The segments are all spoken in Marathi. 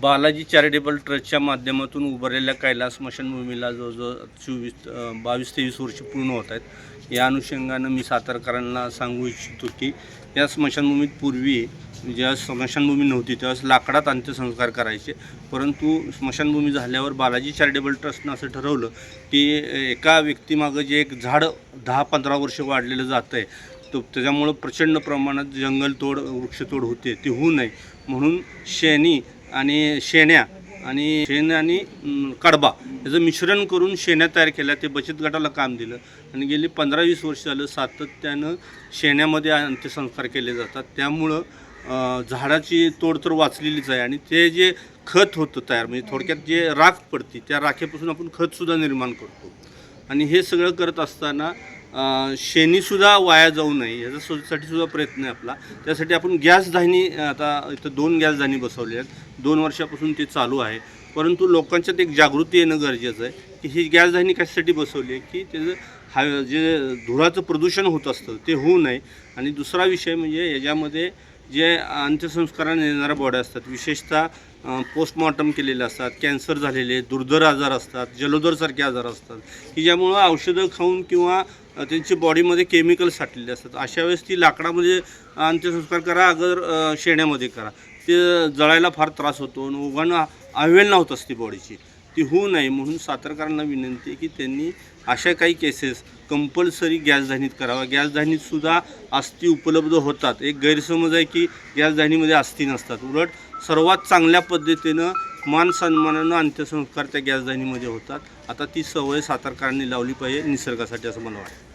बालाजी चॅरिटेबल ट्रस्टच्या माध्यमातून उभारलेल्या कैलास स्मशानभूमीला जवळजवळ चोवीस बावीस तेवीस वर्ष पूर्ण होत आहेत. या अनुषंगानं मी सातारकरांना सांगू इच्छितो की या स्मशानभूमीत पूर्वी ज्या स्मशानभूमी नव्हती त्यावेळेस लाकडात अंत्यसंस्कार करायचे. परंतु स्मशानभूमी झाल्यावर बालाजी चॅरिटेबल ट्रस्टनं असं ठरवलं की एका व्यक्तीमागं जे एक झाड दहा पंधरा वर्ष वाढलेलं जातं आहे तो त्याच्यामुळं प्रचंड प्रमाणात जंगलतोड वृक्षतोड होते ती होऊ नये. म्हणून शेणी आणि शेण्या आणि शेण आणि कडबा याचं मिश्रण करून शेण्या तयार केल्या. ते बचत गटाला काम दिलं. आणि गेली पंधरा वीस वर्ष झालं सातत्यानं शेण्यामध्ये अंत्यसंस्कार केले जातात. त्यामुळं झाडाची तोड तर वाचलेलीच आहे. आणि ते जे खत होतं तयार म्हणजे थोडक्यात जे राख पडते त्या राखेपासून आपण खतसुद्धा निर्माण करतो. आणि हे सगळं करत असताना शेणीसुद्धा वाया जाऊ नये याच्यासाठी सुद्धा प्रयत्न आहे आपला. त्यासाठी आपण गॅस धानी आता इथं दोन गॅस धानी आहेत. दोन वर्षापासून ते चालू आहे. परंतु लोकांच्यात एक जागृती येणं गरजेचं आहे की ही गॅस धानी कशासाठी बसवली आहे की त्याचं हा जे धुराचं प्रदूषण होत असतं ते होऊ नये. आणि दुसरा विषय म्हणजे याच्यामध्ये जे अंत्यसंस्काराने येणाऱ्या बॉड्या असतात विशेषतः पोस्टमॉर्टम केलेले असतात कॅन्सर झालेले दुर्धर आजार असतात जलोदरसारखे आजार असतात. की ज्यामुळं औषधं खाऊन किंवा त्यांची बॉडीमध्ये केमिकल साठलेले असतात. अशा वेळेस ती लाकडामध्ये अंत्यसंस्कार करा अगर शेण्यामध्ये करा. ते जळायला फार त्रास होतो आणि ओघांना अवेलना होत असते बॉडीची ती होऊ नये म्हणून सातारकरांना विनंती आहे की त्यांनी अशा काही केसेस कंपल्सरी गॅस धानीत करावा. गॅस धानीतसुद्धा अस्थी उपलब्ध होतात. एक गैरसमज आहे की गॅस धानीमध्ये अस्थी नसतात. उलट सर्वात चांगल्या पद्धतीनं मान सन्मानानं अंत्यसंस्कार त्या गॅस धानीमध्ये होतात. आता ती सवय सातारकरांनी लावली पाहिजे निसर्गासाठी असं मला वाटतं.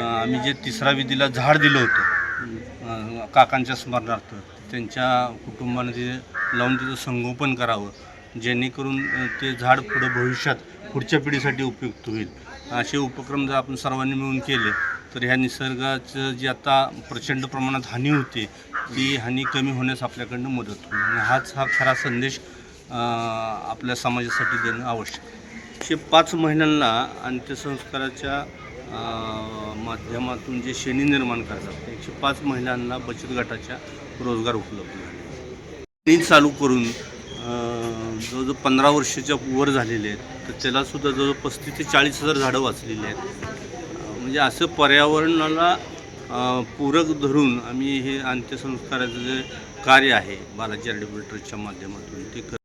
आम्ही जे तिसरा विधीला झाड दिलं होतं काकांच्या स्मरणार्थ त्यांच्या कुटुंबानं ते लावून तिचं संगोपन करावं जेणेकरून ते झाड पुढं भविष्यात पुढच्या पिढीसाठी उपयुक्त होईल. असे उपक्रम जर आपण सर्वांनी मिळून केले तर ह्या निसर्गाचं जी आता प्रचंड प्रमाणात हानी होते ती हानी कमी होण्यास आपल्याकडनं मदत होईल. आणि हाच हा खरा संदेश आपल्या समाजासाठी देणं आवश्यक आहे. पाच महिन्यांना अंत्यसंस्काराच्या माध्यमातून जे श्रेणी निर्माण करतात एकशे पाच महिलांना बचत गटाच्या रोजगार उपलब्ध झाले. शेणी चालू करून जवळजवळ पंधरा वर्षाच्या वर झालेले आहेत. तर त्यालासुद्धा जवळजवळ पस्तीस ते चाळीस हजार झाडं वाचलेली आहेत. म्हणजे असं पर्यावरणाला पूरक धरून आम्ही हे अंत्यसंस्काराचं जे कार्य आहे बालाजी चॅरिटेबल ट्रस्टच्या माध्यमातून ते कर